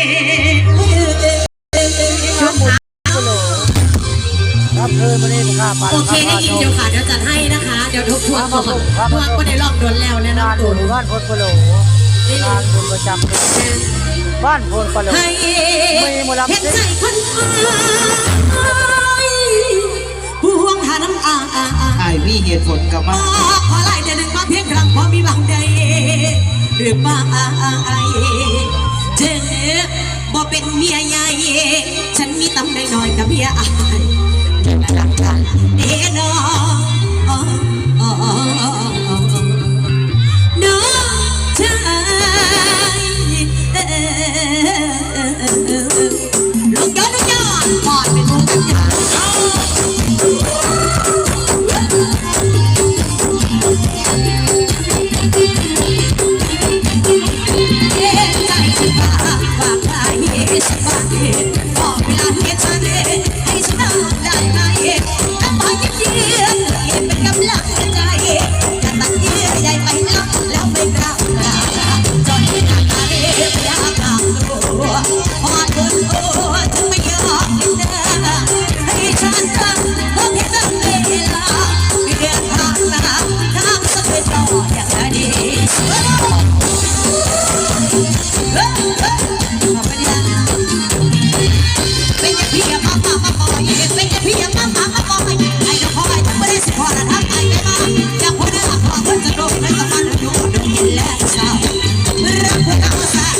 ช่วงขาครับเออมานี่ข้าปาโอเคได้ยินเดี๋ยวค่ะเดี๋ยวจัดให้นะคะ เดี๋ยวทุกทัวร์ก่อนทัวร์ก็ได้ลอกโดนแล้วแน่นองานนบุตัวญบ้านพลปะโหลงานบุญประจำบ้านพลปะโหลให้เห็นใจคนอายผู้ห่วงหาน้ำอาไอ้มีเหตุผลกับมาขอไล่เดือนหนึ่งมาเพียงครั้งพอมีบางใดหรือเปล่าเธอ บ่เป็นเมียใหญ่ ฉันมีตำแหน่งน้อยกับเมียอายรักกันเด้อน้อง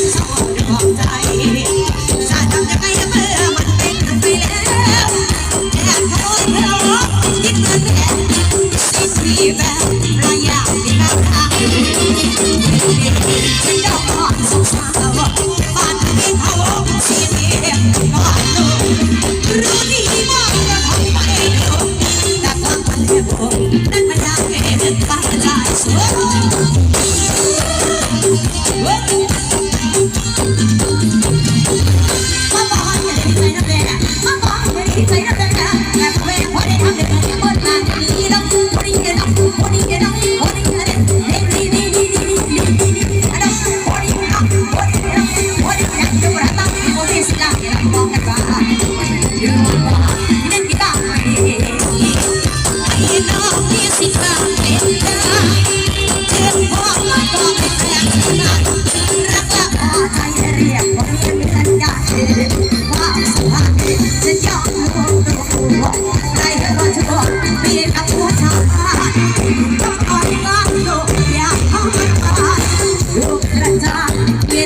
อ แม่มาบอกไม่ได้ใจนะแม่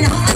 Oh,